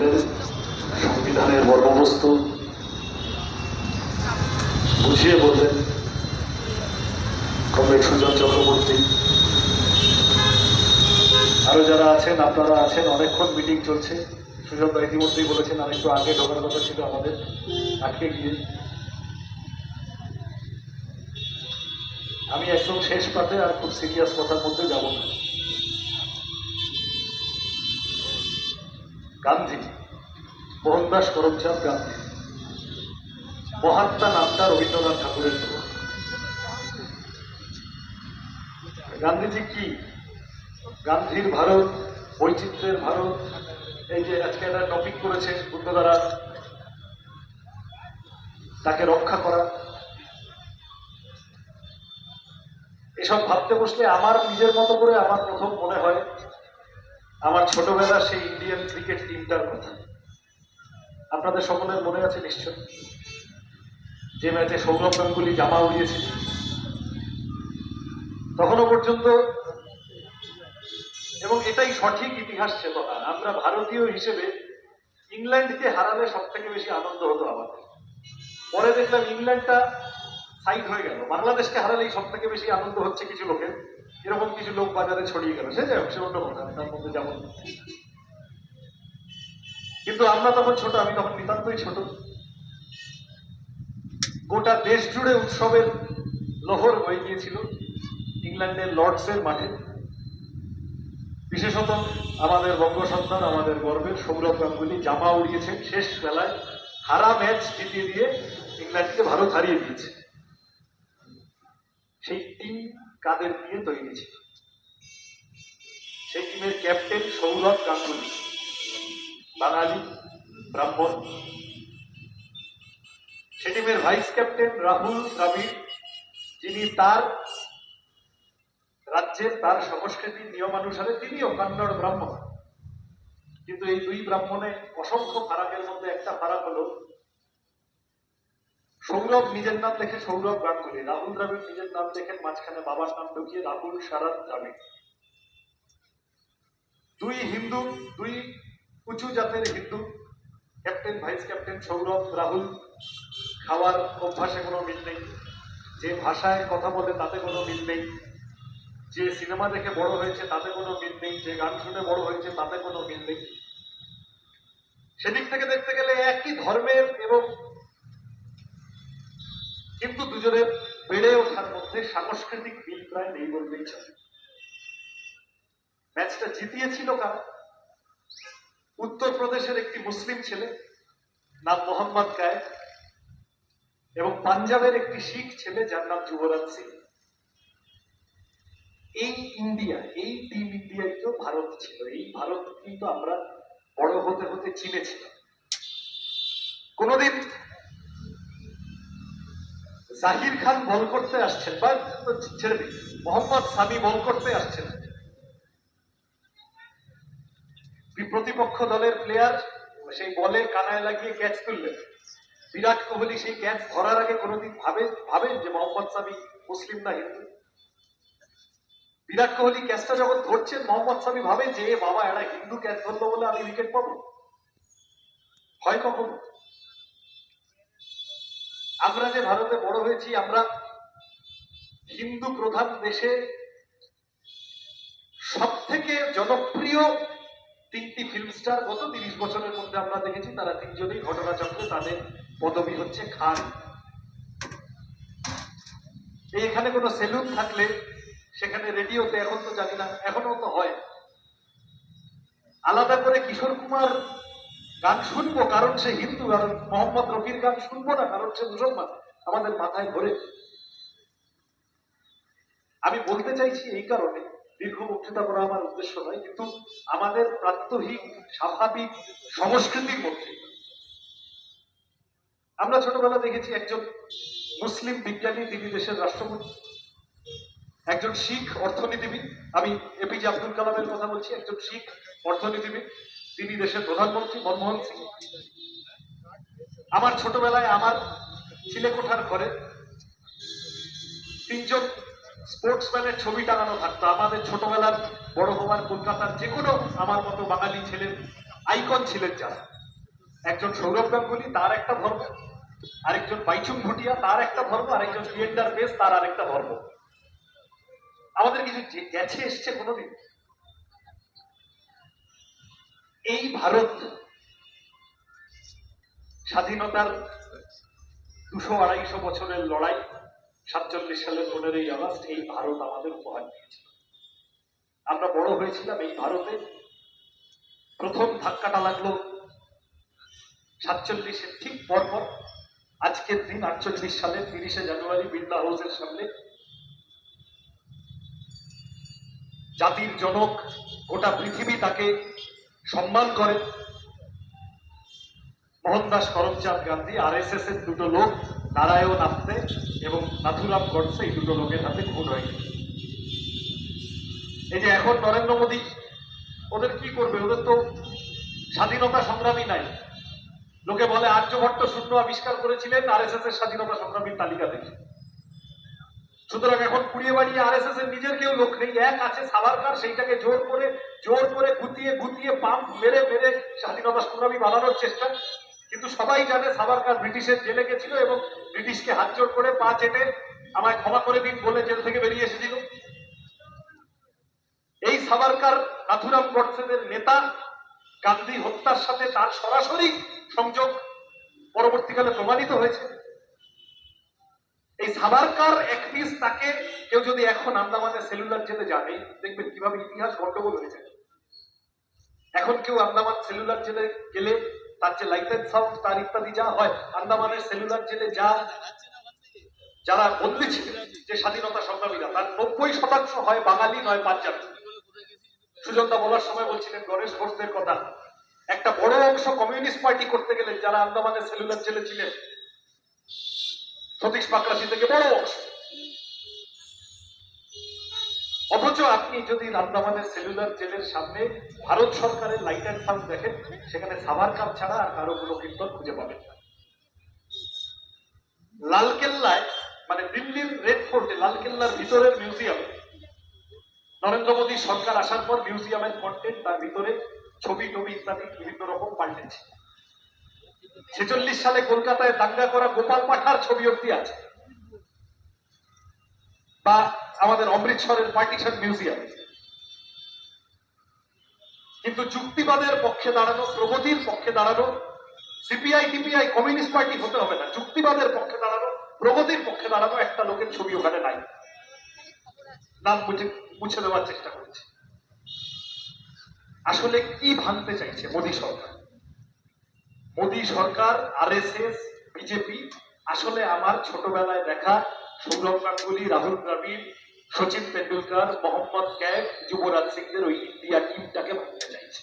সংবিধানের মর্মবস্তু বুঝিয়ে বললেন, কমরেড সুজন চক্রবর্তী। আরও যারা আছেন, আপনারা আছেন, অনেকক্ষণ মিটিং চলছে। সুজন ইতিমধ্যেই বলেছেন আর একটু আগে ঢোকার কথা ছিল আমাদের। আটকে গিয়ে আমি একদম শেষ পাতে আর খুব সিরিয়াস কথার মধ্যে যাব না। গান্ধী, মোহনদাস করমচাঁদ গান্ধী, মহাত্মা নামটা রবীন্দ্রনাথ ঠাকুরের দেওয়া। গান্ধীজি কি গান্ধীর ভারত, বৈচিত্র্যের ভারত, এই যে আজকে একটা টপিক করেছে বুদ্ধ দ্বারা তাকে রক্ষা করা এসব ভাবতে বসলে আমার নিজের মতো করে আমার প্রথম মনে হয় আমার ছোটবেলার সেই ইন্ডিয়ান ক্রিকেট টিমটার কথা। আপনাদের সকলের মনে আছে নিশ্চয়? যে ম্যাচে সৌরভ গাঙ্গুলি জামা উড়িয়েছিল। তখনও পর্যন্ত এবং এটাই সঠিক ইতিহাস ছিল চেতনা। আমরা ভারতীয় হিসেবে ইংল্যান্ডকে হারালে সব থেকে বেশি আনন্দ হতো আমাদের। পরে দেখলাম ইংল্যান্ডটা সাইড হয়ে গেল। বাংলাদেশকে হারালেই সব থেকে বেশি আনন্দ হচ্ছে কিছু লোকের। এরকম কিছু লোক বাজারে ছড়িয়ে গেল। সে যাই হোক, সে অন্য কথা তার মধ্যে যেমন। কিন্তু আমরা তখন ছোট আমি তখন নিতান্তই ছোট। গোটা দেশ জুড়ে উৎসবের লহর হয়ে গিয়েছিল ইংল্যান্ডের লর্ডসের মাঠে। বিশেষত আমাদের বঙ্গ সন্তান আমাদের গর্বের সৌরভ গাঙ্গুলি জামা উড়িয়েছেন শেষ বেলায়। হারা ম্যাচ জিতিয়ে দিয়ে ইংল্যান্ডকে ভারত হারিয়ে দিয়েছে। সেই টিম কাদের দিয়ে তৈরি ছিল? সেই টিমের ক্যাপ্টেন সৌরভ গাঙ্গুলি, বাঙালি, ব্রাহ্মণ। সে টিমের ভাইস ক্যাপ্টেন রাহুল দ্রাবিড়, যিনি তার রাজ্যের তার সংস্কৃতির নিয়মানুসারে তিনিও কন্নড় ব্রাহ্মণ। কিন্তু এই দুই ব্রাহ্মণে অসংখ্য ফারাকের মধ্যে একটা ফারাক হলো সৌরভ নিজের নাম লেখে সৌরভ গাঙ্গুলি, রাহুল দ্রাবিড় নিজের নাম লেখেন মাঝখানে বাবার নাম ঢুকিয়ে রাহুল শারদ দ্রাবিড়। দুই হিন্দু, দুই উঁচু জাতের Hindu, captain, vice captain Sourav, Rahul, খাওয়ার অভ্যাসে কোনো মিল নেই। যে ভাষায় কথা বলে তাতে কোনো মিল নেই। যে সিনেমা দেখে বড় হয়েছে তাতে কোনো মিল নেই। যে গান শুনে বড় হয়েছে তাতে কোনো মিল নেই। সেদিক থেকে দেখতে গেলে একই ধর্মের এবং কিন্তু দুজনের বেড়ে ওঠার মধ্যে সাংস্কৃতিক মিল প্রায় নেই বললেই চলে। ম্যাচটা জিতিয়েছিল কারা? উত্তরপ্রদেশের একটি মুসলিম ছেলে, নাম মোহাম্মদ কায়েদ এবং পাঞ্জাবের একটি শিখ ছেলে যার নাম যুবরাজ সিং। এই ইন্ডিয়া, এই টিম ইন্ডিয়াই তো ভারত ছিল। এই ভারত কিন্তু আমরা বড় হতে হতে চিনেছিলাম। কোনদিন জাহির খান বল করতে আসছেন বা ছেড়ে মোহাম্মদ সামি বল করতে আসছেন। প্রতিপক্ষ দলের প্লেয়ার সেই বলে কানায় লাগিয়ে ক্যাচ তুললেন। বিরাট কোহলি সেই ক্যাচ ধরার আগে কোনোদিন ভাবে ভাবেন যে মোহাম্মদ সামি মুসলিম না হিন্দু? বিরাট কোহলি ক্যাচটা যখন ধরছেন, মোহাম্মদ সামি ভাবে যে, বাবা, এরা হিন্দু ক্যাচ ধরলো বলে আমি উইকেট পাবো? হয় কখনো? আমরা যে ভারতে বড় হয়েছি, আমরা হিন্দু প্রধান দেশে সব থেকে জনপ্রিয় তিনটি ফিল্ম স্টার গত তিরিশ বছরের মধ্যে আমরা দেখেছি, তারা তিনজনই ঘটনাচক্রে তাদের পদবি হচ্ছে খান। এখানে কোনো সেলুন থাকলে, সেখানে রেডিওতে এখন তো জানি না এখনও তো হয়। আলাদা করে কিশোর কুমার গান শুনব, কারণ সে হিন্দু আর মোহাম্মদ রফির গান শুনব না, কারণ সে মুসলমান। আমাদের মাথায় ধরে আমি বলতে চাইছি এই কারণে, দীর্ঘ বক্তৃতা করা আমার উদ্দেশ্য নয়, কিন্তু আমাদের প্রাত্যহিক স্বাভাবিক সংস্কৃতির মধ্যে। আমরা ছোটবেলা দেখেছি একজন মুসলিম বিজ্ঞানী, তিনি দেশের রাষ্ট্রপতি। একজন শিখ অর্থনীতিবিদ। আমি এপিজে আব্দুল কালামের কথা বলছি, একজন শিখ অর্থনীতিবিদ। তিনি দেশের প্রধানমন্ত্রী মনমোহন সিং। আমার ছোটবেলায় আমার চিলেকোঠার ঘরে তিনজন স্পোর্টসম্যানের ছবি টাঙানো থাকতো। আমাদের ছোটবেলার বড় হওয়ার কলকাতার যে কোনো আমার মতো বাঙালি ছেলের আইকন ছিলেন যারা। একজন সৌরভ গাঙ্গুলি, তার একটা ধর্ম। আরেকজন বাইচুং ভুটিয়া, তার একটা ধর্ম। আরেকজন লিয়েন্ডার বেস, তার আরেকটা ধর্ম। আমাদের কিছু গেছে, এসছে কোনোদিন? এই ভারত স্বাধীনতার দুশো আড়াইশো বছরের লড়াই, সাতচল্লিশ সালের পনেরোই আগস্ট এই ভারত আমাদের উপহার দিয়েছিল। আমরা বড় হয়েছিলাম এই ভারতে। প্রথম ধাক্কাটা লাগল সাতচল্লিশের ঠিক পরপর। আজকের দিন আটচল্লিশ সালের তিরিশে জানুয়ারি বিড়লা হাউসের সামনে জাতির জনক গোটা পৃথিবী তাকে সম্মান করে। Mohandas Karamchand Gandhi R S S এর দুটো লোক, নারায়ণ আপ্তে এবং নাথুরাম গডসে এই দুটো লোকের হাতে খুন হয়ে গেল। এই যে এখন নরেন্দ্র মোদী, ওদের কি করবে? ওদের তো স্বাধীনতা সংগ্রামী নাই। লোকে বলে আর্যভট্ট শূন্য আবিষ্কার করেছিলেন আর এস এস এর স্বাধীনতা সংগ্রামীর তালিকা থেকে সুতরাং এখন কুড়িয়ে বাড়িয়ে আর এস এস এর নিজের কেউ লোক নেই। এক আছে সাভারকার, সেইটাকে জোর করে জোর করে গুতিয়ে গুতিয়ে পাম্প মেরে মেরে স্বাধীনতা সংগ্রামী বানানোর চেষ্টা। কিন্তু সবাই জানে সাভারকার ব্রিটিশের জেলে গেছিল এবং ব্রিটিশকে হাত জোর করে পা চেটে আমায় ক্ষমা করে দিন বলে জেল থেকে বেরিয়ে এসেছিল। এই সাভারকার নাথুরাম গডসেদের নেতা গান্ধী হত্যার সাথে তার সরাসরি সংযোগ পরবর্তীকালে প্রমাণিত হয়েছে। এই সাভারকার এক পিস তাকে কেউ যদি এখন আন্দামানের সেলুলার জেলে জানে, দেখবেন কীভাবে ইতিহাস গন্ডগোল হয়ে যায় এখন কেউ আন্দামান সেলুলার জেলে গেলে তার যে লাইসেন্স সাউন্ড তার ইত্যাদি যা হয় আন্দামানের সেলুলার জেলে যা যারা বন্দী ছিলেন যে স্বাধীনতা সংগ্রামীরা, তার নব্বই শতাংশ হয় বাঙালি, নয় পাঞ্জাবি। সুজনদা বলার সময় বলছিলেন, গণেশ ঘোষদের কথা। একটা বড় অংশ কমিউনিস্ট পার্টি করতে গেলেন যারা আন্দামানের সেলুলার জেলে ছিলেন সতীশ পাকরাশি থেকে বড় অথচ আপনি যদি আন্দামানের সেলুলার জেলের সামনে ভারত সরকারের লাইট অ্যান্ড সাউন্ড দেখেন, সেখানে সাভারকার ছাড়া আর কারও কোনো কীর্তন খুঁজে পাবেন না। লালকেল্লায় মানে দিল্লির রেড ফোর্টে লালকেল্লার ভিতরের মিউজিয়াম নরেন্দ্র মোদী সরকার আসার পর মিউজিয়ামের কন্টেন্ট তার ভিতরে ছবি টবি ইত্যাদি বিভিন্ন রকম পাল্টেছে। ছেচল্লিশ সালে কলকাতায় দাঙ্গা করা গোপাল পাঠার ছবি অব্দি আছে। বা আমাদের অমৃতসরের পার্টিশন মিউজিয়াম। কিন্তু যুক্তিবাদের পক্ষে দাঁড়ানো, প্রগতির পক্ষে দাঁড়ানো, সিপিআই টিপিআই কমিউনিস্ট পার্টি হতে হবে না। যুক্তিবাদের পক্ষে দাঁড়ানো, প্রগতির পক্ষে দাঁড়ানো একটা লোকের ছবি ওখানে নাই। নাম মুছে মুছে দেওয়ার চেষ্টা করছে। আসলে কি ভাঙতে চাইছে মোদী সরকার? মোদী সরকার, আরএসএস, বিজেপি, আসলে আমার ছোটবেলায় দেখা সৌরভ গাঙ্গুলি, রাহুল দ্রাবিড়, সচিন তেন্ডুলকার, মোহাম্মদ ক্যাফ যুবরাজ সিংদের ওই ইন্ডিয়া টিমটাকে ভাঙতে চাইছে।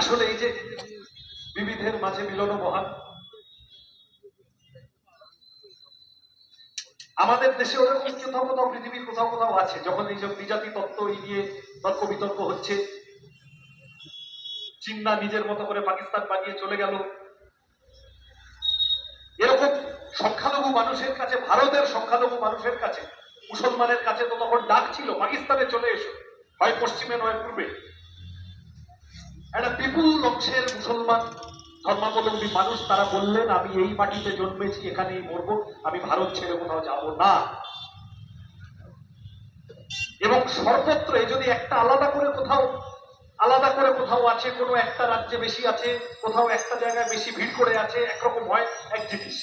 আসলে এই যে বিবিধের মাঝে মিলন মহান আমাদের দেশে ওরকম কোথাও কোথাও পৃথিবীর কোথাও কোথাও আছে, যখন এই যে বিজাতি তত্ত্ব এই নিয়ে তর্ক বিতর্ক হচ্ছে চিন্না নিজের মতো করে পাকিস্তান বানিয়ে চলে গেল। এরকম সংখ্যালঘু মানুষের কাছে, ভারতের সংখ্যালঘু মানুষের কাছে, মুসলমানের কাছে তো তখন ডাক ছিল, পাকিস্তানে চলে এসো। হয় পশ্চিমে, নয় পূর্বে। একটা বিপুল অংশের মুসলমান, ধর্মাবলম্বী মানুষ, তারা বললেন, আমি এই মাটিতে জন্মেছি, এখানেই মরবো, আমি ভারত ছেড়ে কোথাও যাব না। এবং সর্বত্র যদি একটা আলাদা করে কোথাও আলাদা করে কোথাও আছে, কোনো একটা রাজ্যে বেশি আছে, কোথাও একটা জায়গায় বেশি ভিড় করে আছে, একরকম হয় এক জিনিস।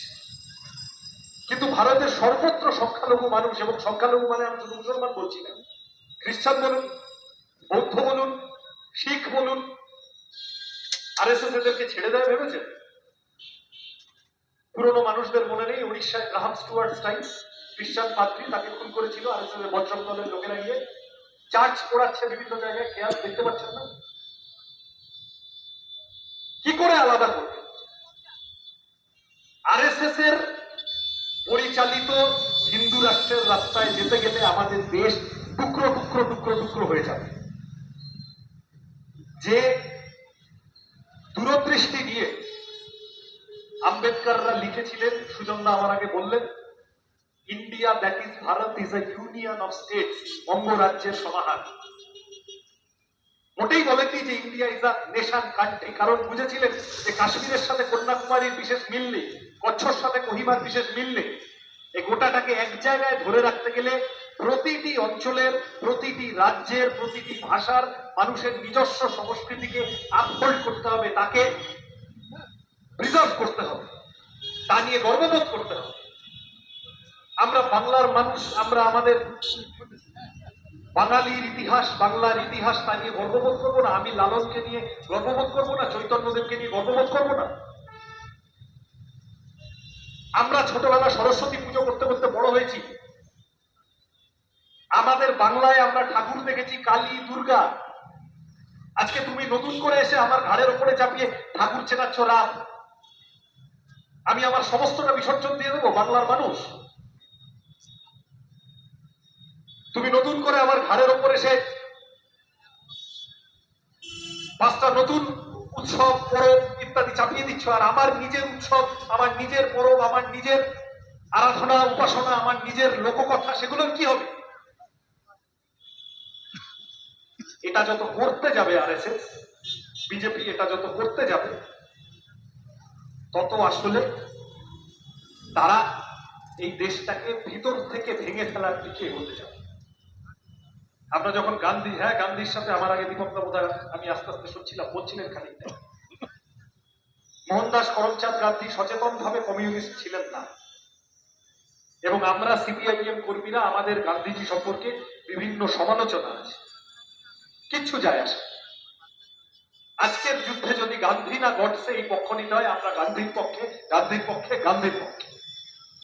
কিন্তু ভারতের সর্বত্র সংখ্যালঘু মানুষ এবং সংখ্যালঘু মানে আমি শুধু মুসলমান বলছি না, খ্রিস্টান বলুন, বৌদ্ধ বলুন, শিখ বলুন আর এস এস এদেরকে ছেড়ে দেয় ভেবেছেন? পুরনো মানুষদের মনে নেই, উড়িষ্যায় গ্রাহাম স্টুয়ার্ট স্টাইল খ্রিস্টান পাত্রী তাকে খুন করেছিল আর এস এস দলের লোকেরা গিয়ে চার্চ পড়াচ্ছে বিভিন্ন জায়গায় খেয়াল দেখতে পাচ্ছেন না? কি করে আলাদা করবে? আর এর পরিচালিত হিন্দু রাষ্ট্রের রাস্তায় যেতে গেলে আমাদের দেশ টুকরো টুকরো টুকরো টুকরো হয়ে যাবে। যে দূরদৃষ্টি নিয়ে আম্বেদকররা লিখেছিলেন, সুজনদা আমার আগে বললেন India that is Bharat is a union of states অঙ্গরাজ্যের সমাহার মোটেই বলেননি যে India is a nation country কারণ বুঝেছিলেন যে কাশ্মীরের সাথে কন্যাকুমারীর বিশেষ মিল নেই, কচ্ছর সাথে কহিমার বিশেষ মিল নেই। এই গোটাটাকে এক জায়গায় ধরে রাখতে গেলে প্রতিটি অঞ্চলের, প্রতিটি রাজ্যের, প্রতিটি ভাষার মানুষের নিজস্ব সংস্কৃতিকে আপহোল্ড করতে হবে, তাকে প্রিজার্ভ করতে হবে। তা নিয়ে গর্ববোধ করতে হবে। আমরা বাংলার মানুষ, আমরা আমাদের বাঙালির ইতিহাস, বাংলার ইতিহাস তা নিয়ে গর্ববোধ করব না, আমি লালনকে নিয়ে গর্ববোধ করব না, চৈতন্যদেবকে নিয়ে গর্ববোধ করব না। আমরা ছোটবেলা সরস্বতী পুজো করতে করতে বড় হয়েছি। আমাদের বাংলায় আমরা ঠাকুর দেখেছি, কালী, দুর্গা। আজকে তুমি নতুন করে এসে আমার ঘাড়ের ওপরে চাপিয়ে ঠাকুর চেনাচ্ছ রাম আমি আমার সমস্তটা বিসর্জন দিয়ে দেবো বাংলার মানুষ। তুমি নতুন করে আমার ঘাড়ের ওপর এসে পাঁচটা নতুন উৎসব, পরব ইত্যাদি চাপিয়ে দিচ্ছ। আর আমার নিজের উৎসব, আমার নিজের পরব, আমার নিজের আরাধনা, উপাসনা, আমার নিজের লোককথা, সেগুলোর কি হবে? এটা যত করতে যাবে আর এস বিজেপি এটা যত করতে যাবে, তত আসলে তারা এই দেশটাকে ভিতর থেকে ভেঙে ফেলার দিকে হতে যাবে। আমরা যখন গান্ধী হ্যাঁ গান্ধীর সাথে আমার আগে দীপক বোধহয় আমি আস্তে আস্তে শুনছিলাম, বলছিলেন খানিকটা মোহনদাস করমচাঁদ গান্ধী সচেতন ভাবে কমিউনিস্ট ছিলেন না। এবং আমরা সিপিআইএম কর্মীরা, আমাদের গান্ধীজি সম্পর্কে বিভিন্ন সমালোচনা আছে। কিচ্ছু যায় আসে। আজকের যুদ্ধে যদি গান্ধী না গডসে এই পক্ষ নিতে হয়, আমরা গান্ধীর পক্ষে গান্ধীর পক্ষে গান্ধীর পক্ষে।